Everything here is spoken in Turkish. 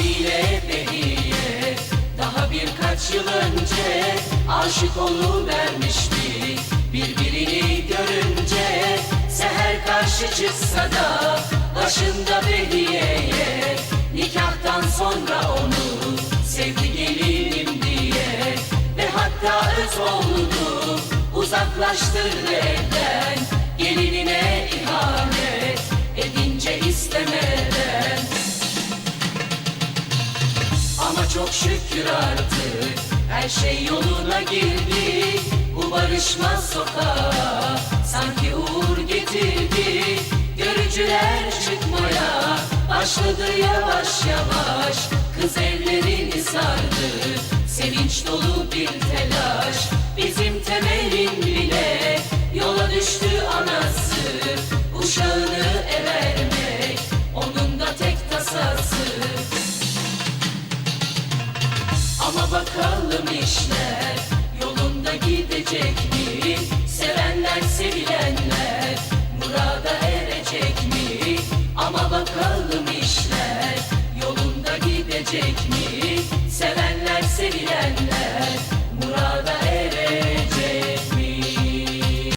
Asile Behiye Daha birkaç yıl önce Aşık vermişti Birbirini görünce Seher karşı çıksa da Başında Behiye'ye. Nikahtan sonra onu Sevdi gelinim diye. Ve hatta öz oldu Uzaklaştırdı evden çok şükür artık. Her şey yoluna girdi Bu barışmaz sokağa. Sanki uğur getirdi Görücüler çıkmaya. Başladı yavaş yavaş Kız evlerini sardı. Sevinç dolu bakalım işler yolunda gidecek mi? Sevenler sevilenler murada erecek mi? Ama bakalım işler yolunda gidecek mi?